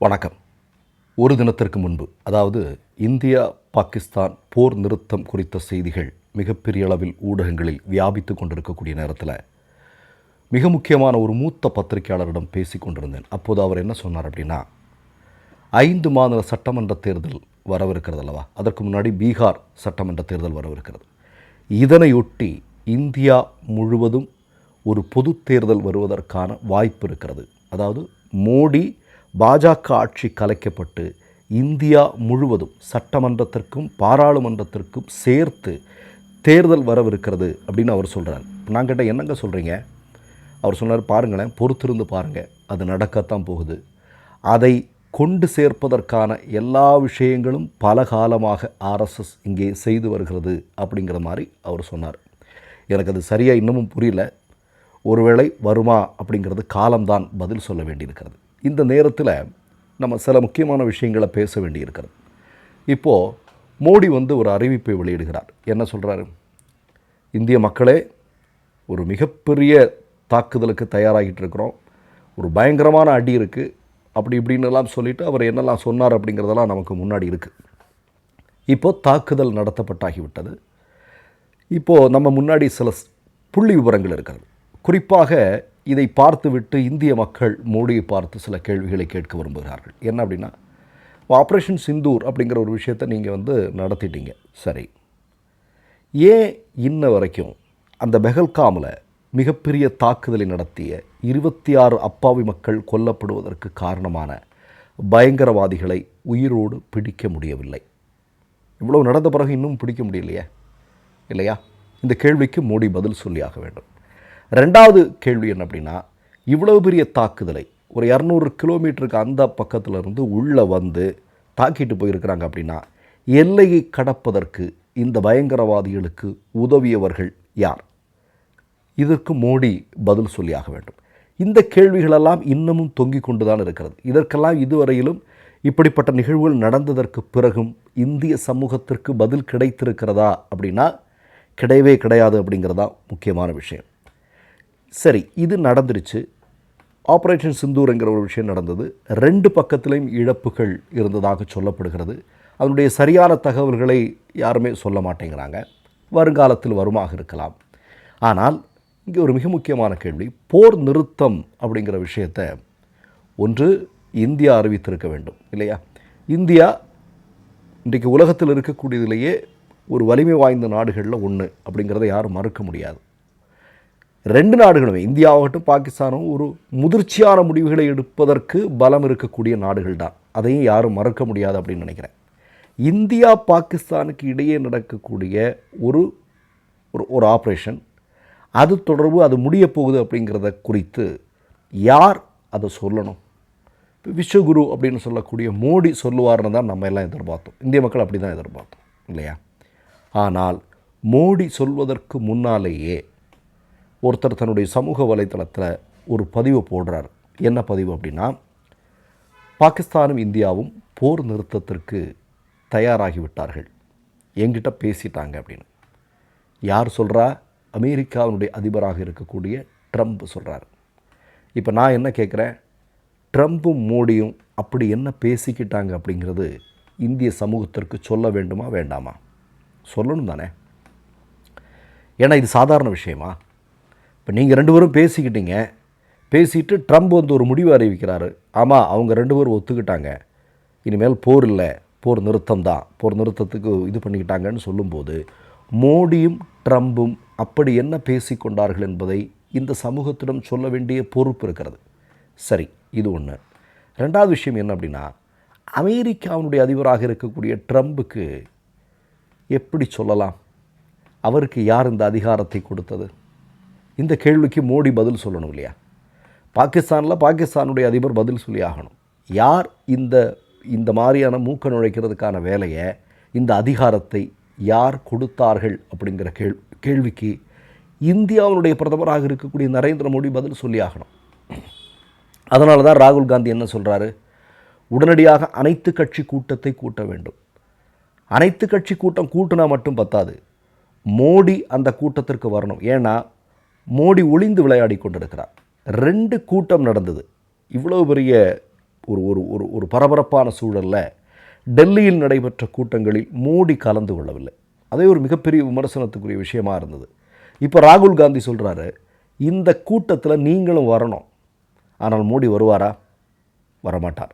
வணக்கம். ஒரு தினத்திற்கு முன்பு அதாவது இந்தியா பாகிஸ்தான் போர் நிறுத்தம் குறித்த செய்திகள் மிகப்பெரிய அளவில் ஊடகங்களில் வியாபித்து கொண்டிருக்கக்கூடிய நேரத்தில் மிக முக்கியமான ஒரு மூத்த பத்திரிகையாளரிடம் பேசி கொண்டிருந்தேன். அப்போது அவர் என்ன சொன்னார் அப்படின்னா ஐந்து மாநில சட்டமன்ற தேர்தல் வரவிருக்கிறது அல்லவா? அதற்கு முன்னாடி பீகார் சட்டமன்ற தேர்தல் வரவிருக்கிறது. இதனையொட்டி இந்தியா முழுவதும் ஒரு பொது தேர்தல் வருவதற்கான வாய்ப்பு இருக்கிறது. அதாவது மோடி பாஜக ஆட்சி கலைக்கப்பட்டு இந்தியா முழுவதும் சட்டமன்றத்திற்கும் பாராளுமன்றத்திற்கும் சேர்த்து தேர்தல் வரவிருக்கிறது அப்படின்னு அவர் சொல்கிறார் நான் கேட்ட என்னங்க சொல்கிறீங்க அவர் சொன்னார் பாருங்களேன் பொறுத்திருந்து பாருங்கள் அது நடக்கத்தான் போகுது. அதை கொண்டு சேர்ப்பதற்கான எல்லா விஷயங்களும் பல காலமாக ஆர்எஸ்எஸ் இங்கே செய்து வருகிறது அப்படிங்கிற மாதிரி அவர் சொன்னார். எனக்கு அது சரியாக இன்னமும் புரியல. ஒருவேளை வருமா அப்படிங்கிறது காலம்தான் பதில் சொல்ல வேண்டியிருக்கிறது. இந்த நேரத்தில் நம்ம சில முக்கியமான விஷயங்களை பேச வேண்டியிருக்கிறது. இப்போது மோடி வந்து ஒரு அறிவிப்பை வெளியிடுகிறார். என்ன சொல்கிறாரு இந்திய மக்களே ஒரு மிகப்பெரிய தாக்குதலுக்கு தயாராகிட்டு இருக்கிறோம். ஒரு பயங்கரமான அடி இருக்குது அப்படி இப்படின்னுலாம் சொல்லிவிட்டு சொல்லிட்டு அவர் என்னெல்லாம் சொன்னார் அப்படிங்கிறதெல்லாம் நமக்கு முன்னாடி இருக்குது இப்போது தாக்குதல் நடத்தப்பட்டாகிவிட்டது. இப்போது நம்ம முன்னாடி சில ஸ்- புள்ளி விவரங்கள் இருக்கிறது. குறிப்பாக இதை பார்த்துவிட்டு இந்திய மக்கள் மோடியை பார்த்து சில கேள்விகளை கேட்க விரும்புகிறார்கள். என்ன அப்படின்னா ஆப்ரேஷன் சிந்தூர் அப்படிங்கிற ஒரு விஷயத்தை நீங்கள் வந்து நடத்திட்டீங்க. சரி. ஏன் இன்ன வரைக்கும் அந்த பெஹல்காமில் மிகப்பெரிய தாக்குதலை நடத்திய இருபத்தி ஆறு அப்பாவி மக்கள் கொல்லப்படுவதற்கு காரணமான பயங்கரவாதிகளை உயிரோடு பிடிக்க முடியவில்லை? இவ்வளவு நடந்த பிறகு இன்னும் பிடிக்க முடியலையே? இல்லையா? இந்த கேள்விக்கு மோடி பதில் சொல்லியாக வேண்டும். ரெண்டாவது கேள்வி என்ன அப்படின்னா இவ்வளவு பெரிய தாக்குதலை ஒரு இரநூறு கிலோமீட்டருக்கு அந்த பக்கத்தில் இருந்து உள்ளே வந்து தாக்கிட்டு போயிருக்கிறாங்க அப்படின்னா எல்லையை கடப்பதற்கு இந்த பயங்கரவாதிகளுக்கு உதவியவர்கள் யார்? இதற்கு மோடி பதில் சொல்லியாக வேண்டும். இந்த கேள்விகளெல்லாம் இன்னமும் தொங்கிக் கொண்டு தான் இருக்கிறது. இதற்கெல்லாம் இதுவரையிலும் இப்படிப்பட்ட நிகழ்வுகள் நடந்ததற்கு பிறகும் இந்திய சமூகத்திற்கு பதில் கிடைத்திருக்கிறதா அப்படின்னா கிடையவே கிடையாது அப்படிங்கிறதான் முக்கியமான விஷயம். சரி இது நடந்துருச்சு. ஆப்ரேஷன் சிந்தூர்ங்கிற ஒரு விஷயம் நடந்தது. ரெண்டு பக்கத்திலையும் இழப்புகள் இருந்ததாக சொல்லப்படுகிறது. அதனுடைய சரியான தகவல்களை யாருமே சொல்ல மாட்டேங்கிறாங்க. வருங்காலத்தில் வருமாக இருக்கலாம். ஆனால் இங்கே ஒரு மிக முக்கியமான கேள்வி. போர் நிறுத்தம் அப்படிங்கிற விஷயத்தை ஒன்று இந்தியா அறிவித்திருக்க வேண்டும் இல்லையா? இந்தியா இன்றைக்கு உலகத்தில் இருக்கக்கூடியதிலேயே ஒரு வலிமை வாய்ந்த நாடுகளில் ஒன்று அப்படிங்கிறத யாரும் மறுக்க முடியாது. ரெண்டு நாடுகளுமே இந்தியாவாகட்டும் பாகிஸ்தானும் ஒரு முதிர்ச்சியான முடிவுகளை எடுப்பதற்கு பலம் இருக்கக்கூடிய நாடுகள் தான். அதையும் யாரும் மறக்க முடியாது அப்படின்னு நினைக்கிறேன். இந்தியா பாகிஸ்தானுக்கு இடையே நடக்கக்கூடிய ஒரு ஒரு ஒரு ஆப்ரேஷன் அது தொடர்பு அது முடிய போகுது அப்படிங்கிறத குறித்து யார் அதை சொல்லணும்? இப்போ விஸ்வகுரு அப்படின்னு சொல்லக்கூடிய மோடி சொல்லுவார்னு தான் நம்ம எல்லாம் எதிர்பார்த்தோம். இந்திய மக்கள் அப்படி தான் எதிர்பார்த்தோம் இல்லையா? ஆனால் மோடி சொல்வதற்கு முன்னாலேயே ஒருத்தர் தன்னுடைய சமூக வலைத்தளத்தில் ஒரு பதிவு போடுறார். என்ன பதிவு அப்படின்னா பாகிஸ்தானும் இந்தியாவும் போர் நிறுத்தத்திற்கு தயாராகிவிட்டார்கள். என்கிட்ட பேசிட்டாங்க அப்படின்னு. யார் சொல்கிறா அமெரிக்காவினுடைய அதிபராக இருக்கக்கூடிய ட்ரம்ப் சொல்கிறார் இப்போ நான் என்ன கேட்குறேன் ட்ரம்ப்பும் மோடியும் அப்படி என்ன பேசிக்கிட்டாங்க அப்படிங்கிறது இந்திய சமூகத்திற்கு சொல்ல வேண்டுமா வேண்டாமா? சொல்லணும் தானே. ஏன்னா இது சாதாரண விஷயமா? இப்போ நீங்கள் ரெண்டு பேரும் பேசிக்கிட்டீங்க. பேசிட்டு ட்ரம்ப் வந்து ஒரு முடிவு அறிவிக்கிறாரு. ஆமாம் அவங்க ரெண்டு பேரும் ஒத்துக்கிட்டாங்க. இனிமேல் போர் இல்லை போர் நிறுத்தம் தான் போர் நிறுத்தத்துக்கு இது பண்ணிக்கிட்டாங்கன்னு சொல்லும்போது மோடியும் ட்ரம்பும் அப்படி என்ன பேசிக்கொண்டார்கள் என்பதை இந்த சமூகத்திடம் சொல்ல வேண்டிய பொறுப்பு இருக்கிறது. சரி இது ஒன்று ரெண்டாவது விஷயம் என்ன அப்படின்னா அமெரிக்காவினுடைய அதிபராக இருக்கக்கூடிய ட்ரம்புக்கு எப்படி சொல்லலாம்? அவருக்கு யார் இந்த அதிகாரத்தை கொடுத்தது? இந்த கேள்விக்கு மோடி பதில் சொல்லணும் இல்லையா? பாகிஸ்தானில் பாகிஸ்தானுடைய அதிபர் பதில் சொல்லி ஆகணும். யார் இந்த இந்த மாதிரியான மூக்க நுழைக்கிறதுக்கான வேலையை இந்த அதிகாரத்தை யார் கொடுத்தார்கள் அப்படிங்கிற கேள் கேள்விக்கு இந்தியாவினுடைய பிரதமராக இருக்கக்கூடிய நரேந்திர மோடி பதில் சொல்லி ஆகணும். அதனால தான் ராகுல் காந்தி என்ன சொல்கிறாரு உடனடியாக அனைத்து கட்சி கூட்டத்தை கூட்ட வேண்டும். அனைத்து கட்சி கூட்டம் கூட்டினா மட்டும் பத்தாது. மோடி அந்த கூட்டத்திற்கு வரணும். ஏன்னா மோடி ஒளிந்து விளையாடி கொண்டிருக்கிறார். ரெண்டு கூட்டம் நடந்தது. இவ்வளோ பெரிய ஒரு ஒரு ஒரு ஒரு பரபரப்பான சூழலில் டெல்லியில் நடைபெற்ற கூட்டங்களில் மோடி கலந்து கொள்ளவில்லை. அதே ஒரு மிகப்பெரிய விமர்சனத்துக்குரிய விஷயமாக இருந்தது. இப்போ ராகுல் காந்தி சொல்கிறாரு இந்த கூட்டத்தில் நீங்களும் வரணும். ஆனால் மோடி வருவாரா? வரமாட்டார்.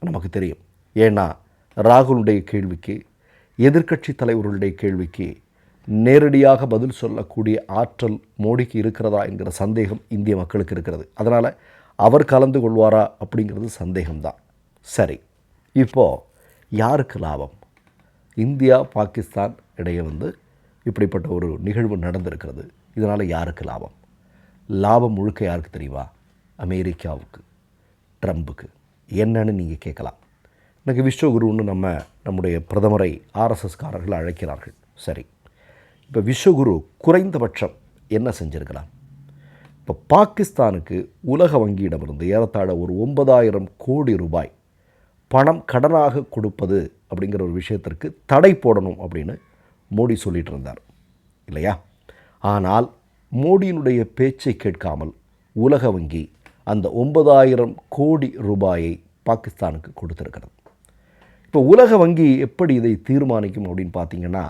நமக்கு தெரியும். ஏன்னா ராகுலுடைய கேள்விக்கு எதிர்க்கட்சி தலைவர்களுடைய கேள்விக்கு நேரடியாக பதில் சொல்லக்கூடிய ஆற்றல் மோடிக்கு இருக்கிறதா என்கிற சந்தேகம் இந்திய மக்களுக்கு இருக்கிறது. அதனால் அவர் கலந்து கொள்வாரா அப்படிங்கிறது சந்தேகம்தான். சரி இப்போது யாருக்கு லாபம்? இந்தியா பாகிஸ்தான் இடையே வந்து இப்படிப்பட்ட ஒரு நிகழ்வு நடந்திருக்கிறது. இதனால் யாருக்கு லாபம்? லாபம் முழுக்க யாருக்கு தெரியுமா? அமெரிக்காவுக்கு ட்ரம்புக்கு. என்னன்னு நீங்கள் கேட்கலாம். எனக்கு விஸ்வகுருன்னு நம்ம நம்முடைய பிரதமரை ஆர்எஸ்எஸ்காரர்கள் அழைக்கிறார்கள். சரி இப்போ விஸ்வகுரு குறைந்தபட்சம் என்ன செஞ்சுருக்கலாம் இப்போ பாகிஸ்தானுக்கு உலக வங்கியிடமிருந்து ஏறத்தாழ ஒரு ஒன்பதாயிரம் கோடி ரூபாய் பணம் கடனாக கொடுப்பது அப்படிங்கிற ஒரு விஷயத்திற்கு தடை போடணும் அப்படின்னு மோடி சொல்லிட்டு இருந்தார். இல்லையா? ஆனால் மோடியினுடைய பேச்சை கேட்காமல் உலக வங்கி அந்த ஒன்பதாயிரம் கோடி ரூபாயை பாகிஸ்தானுக்கு கொடுத்துருக்கிறது. இப்போ உலக வங்கி எப்படி இதை தீர்மானிக்கும் அப்படின்னு பார்த்தீங்கன்னா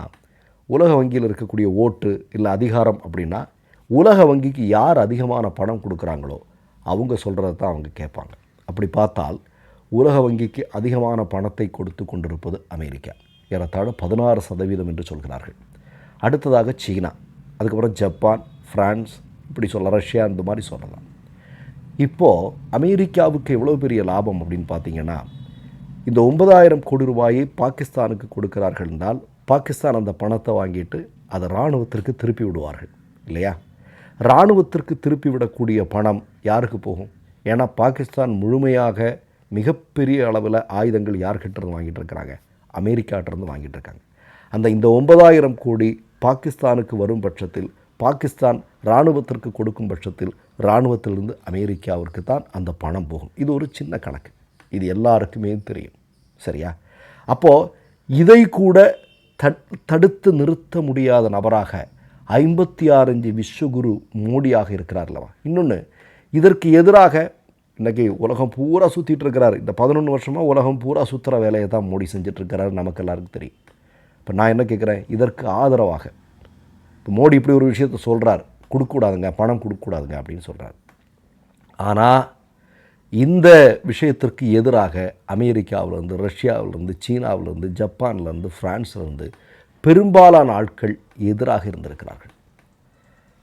உலக வங்கியில் இருக்கக்கூடிய ஓட்டு இல்லை அதிகாரம் அப்படின்னா உலக வங்கிக்கு யார் அதிகமான பணம் கொடுக்குறாங்களோ அவங்க சொல்கிறத தான் அவங்க கேட்பாங்க. அப்படி பார்த்தால் உலக வங்கிக்கு அதிகமான பணத்தை கொடுத்து கொண்டிருப்பது அமெரிக்கா. ஏறத்தாழ பதினாறு சதவீதம் என்று சொல்கிறார்கள். அடுத்ததாக சீனா அதுக்கப்புறம் ஜப்பான் ஃப்ரான்ஸ் இப்படி சொல்ல ரஷ்யா இந்த மாதிரி சொல்லலாம் இப்போது அமெரிக்காவுக்கு எவ்வளோ பெரிய லாபம் அப்படின்னு பார்த்தீங்கன்னா இந்த ஒன்பதாயிரம் கோடி ரூபாயை பாகிஸ்தானுக்கு கொடுக்கிறார்கள் என்றால் பாகிஸ்தான் அந்த பணத்தை வாங்கிட்டு அதை இராணுவத்திற்கு திருப்பி விடுவார்கள் இல்லையா? இராணுவத்திற்கு திருப்பி விடக்கூடிய பணம் யாருக்கு போகும்? ஏன்னா பாகிஸ்தான் முழுமையாக மிகப்பெரிய அளவில் ஆயுதங்கள் யார்கிட்ட வாங்கிட்டு இருக்கிறாங்க? அமெரிக்காட்டிருந்து வாங்கிட்டு இருக்காங்க. அந்த இந்த ஒன்பதாயிரம் கோடி பாகிஸ்தானுக்கு வரும் பட்சத்தில் பாகிஸ்தான் இராணுவத்திற்கு கொடுக்கும் பட்சத்தில் இராணுவத்திலிருந்து அமெரிக்காவிற்கு தான் அந்த பணம் போகும். இது ஒரு சின்ன கணக்கு. இது எல்லாருக்குமே தெரியும். சரியா? அப்போது இதை கூட தடுத்து நிறுத்த முடியாத நபராக ஐம்பத்தி ஆறஞ்சு விஸ்வகுரு மோடியாக இருக்கிறார் அல்லவா? இன்னொன்று இதற்கு எதிராக இன்றைக்கி உலகம் பூரா சுற்றிட்டு இருக்கிறார். இந்த பதினொன்று வருஷமாக உலகம் பூரா சுற்றுற வேலையை தான் மோடி செஞ்சிட்ருக்கிறார் நமக்கு எல்லாருக்கும் தெரியும். இப்போ நான் என்ன கேட்குறேன்? இதற்கு ஆதரவாக. இப்போ மோடி இப்படி ஒரு விஷயத்த சொல்கிறார் கொடுக்கக்கூடாதுங்க பணம் கொடுக்கக்கூடாதுங்க அப்படின்னு சொல்கிறார் ஆனால் இந்த விஷயத்திற்கு எதிராக அமெரிக்காவிலேருந்து ரஷ்யாவிலேருந்து சீனாவிலேருந்து ஜப்பான்லேருந்து ஃப்ரான்ஸ்லேருந்து பெரும்பாலான ஆட்கள் எதிராக இருந்திருக்கிறார்கள்.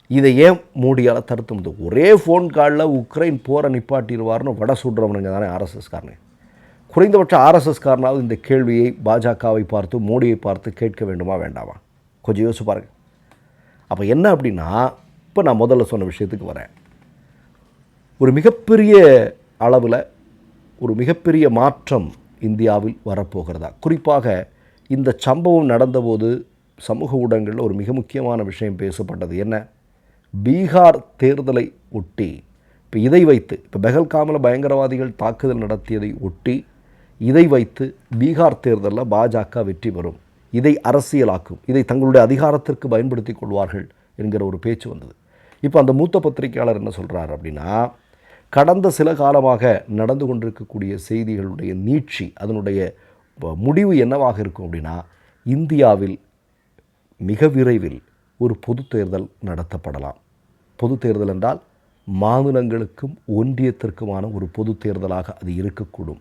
இதை ஏன் மோடியால் தடுத்து முடியும் ஒரே ஃபோன் காலில் உக்ரைன் போரை நிப்பாட்டிடுவார்னு வட சுடுறவனுங்க தானே ஆர்எஸ்எஸ்காரனு குறைந்தபட்ச ஆர்எஸ்எஸ்காரனாவது இந்த கேள்வியை பாஜகவை பார்த்து மோடியை பார்த்து கேட்க வேண்டுமா வேண்டாமா? கொஞ்சம் யோசிச்சு பாருங்கள் அப்போ என்ன அப்படின்னா இப்போ நான் முதல்ல சொன்ன விஷயத்துக்கு வரேன். ஒரு மிகப்பெரிய அளவில் ஒரு மிகப்பெரிய மாற்றம் இந்தியாவில் வரப்போகிறதா? குறிப்பாக இந்த சம்பவம் நடந்தபோது சமூக ஊடகங்களில் ஒரு மிக முக்கியமான விஷயம் பேசப்பட்டது. என்ன? பீகார் தேர்தலை ஒட்டி இப்போ இதை வைத்து இப்போ பெஹல்காமில் பயங்கரவாதிகள் தாக்குதல் நடத்தியதை ஒட்டி இதை வைத்து பீகார் தேர்தலில் பாஜக வெற்றி பெறும். இதை அரசியலாக்கும் இதை தங்களுடைய அதிகாரத்திற்கு பயன்படுத்தி கொள்வார்கள் என்கிற ஒரு பேச்சு வந்தது. இப்போ அந்த மூத்த பத்திரிகையாளர் என்ன சொல்கிறார் அப்படின்னா கடந்த சில காலமாக நடந்து கொண்டிருக்கக்கூடிய செய்திகளுடைய நீட்சி அதனுடைய முடிவு என்னவாக இருக்கும் அப்படின்னா இந்தியாவில் மிக விரைவில் ஒரு பொது தேர்தல் நடத்தப்படலாம். பொது தேர்தல் என்றால் மாநிலங்களுக்கும் ஒன்றியத்திற்குமான ஒரு பொது தேர்தலாக அது இருக்கக்கூடும்.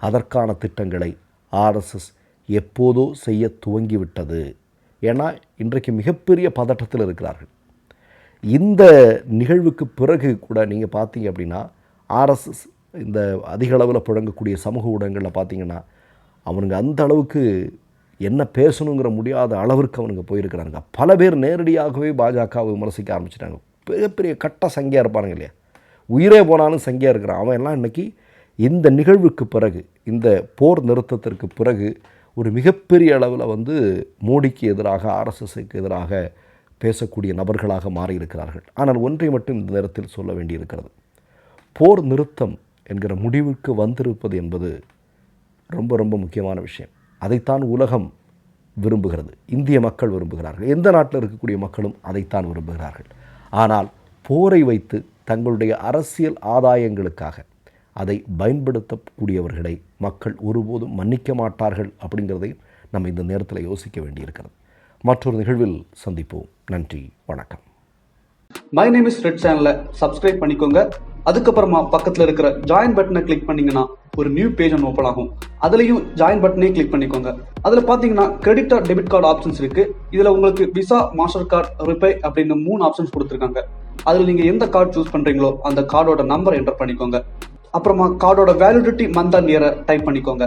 அதற்கான திட்டங்களை ஆர்எஸ்எஸ் எப்போதோ செய்ய துவங்கிவிட்டது. ஏன்னா இன்றைக்கு மிகப்பெரிய பதட்டத்தில் இருக்கிறார்கள். இந்த நிகழ்வுக்கு பிறகு கூட நீங்கள் பார்த்தீங்க அப்படின்னா ஆர்எஸ்எஸ் இந்த அதிக அளவில் புழங்கக்கூடிய சமூக ஊடகங்களில் பார்த்தீங்கன்னா அவனுங்க அந்த அளவுக்கு என்ன பேசணுங்கிற முடியாத அளவிற்கு அவனுங்க போயிருக்கிறாங்க பல பேர் நேரடியாகவே பாஜகவை விமர்சிக்க ஆரம்பிச்சிட்டாங்க. மிகப்பெரிய கட்ட சங்கியாக இருப்பானுங்க இல்லையா? உயிரே போனாலும் சங்கியாக இருக்கிறான். அவன் எல்லாம் இன்னைக்கு இந்த நிகழ்வுக்கு பிறகு இந்த போர் நிறுத்தத்திற்கு பிறகு ஒரு மிகப்பெரிய அளவில் வந்து மோடிக்கு எதிராக ஆர்எஸ்எஸ்க்கு எதிராக பேசக்கூடிய நபர்களாக மாறியிருக்கிறார்கள். ஆனால் ஒன்றை மட்டும் இந்த நேரத்தில் சொல்ல வேண்டியிருக்கிறது. போர் நிறுத்தம் என்கிற முடிவுக்கு வந்திருப்பது என்பது ரொம்ப ரொம்ப முக்கியமான விஷயம். அதைத்தான் உலகம் விரும்புகிறது. இந்திய மக்கள் விரும்புகிறார்கள். எந்த நாட்டில் இருக்கக்கூடிய மக்களும் அதைத்தான் விரும்புகிறார்கள். ஆனால் போரை வைத்து தங்களுடைய அரசியல் ஆதாயங்களுக்காக அதை பயன்படுத்தக்கூடியவர்களை மக்கள் ஒருபோதும் மன்னிக்க மாட்டார்கள் அப்படிங்கிறதையும் நம்ம இந்த நேரத்தில் யோசிக்க வேண்டியிருக்கிறது. மற்றொரு நிகழ்வில் சந்திப்போம். நன்றி வணக்கம். மை நேம் இஸ் ரெட் சேனலை சப்ஸ்கிரைப் பண்ணிக்கோங்க. அதுக்கப்புறமா பக்கத்தில் இருக்கிற ஜாயின் பட்டனை கிளிக் பண்ணீங்கன்னா ஒரு நியூ பேஜ் ஒன்று ஓப்பன் ஆகும். அதுலேயும் ஜாயின் பட்டனே கிளிக் பண்ணிக்கோங்க. அதில் பார்த்தீங்கன்னா credit or debit card options இருக்கு. இதில் உங்களுக்கு விசா மாஸ்டர் கார்டு ரிப்பே அப்படின்னு மூணு ஆப்ஷன்ஸ் கொடுத்துருக்காங்க. அதில் நீங்கள் எந்த கார்டு சூஸ் பண்ணுறீங்களோ அந்த கார்டோட நம்பர் என்டர் பண்ணிக்கோங்க. அப்புறமா கார்டோட வேலிடிட்டி மந்த் அண்ட் இயரை டைப் பண்ணிக்கோங்க.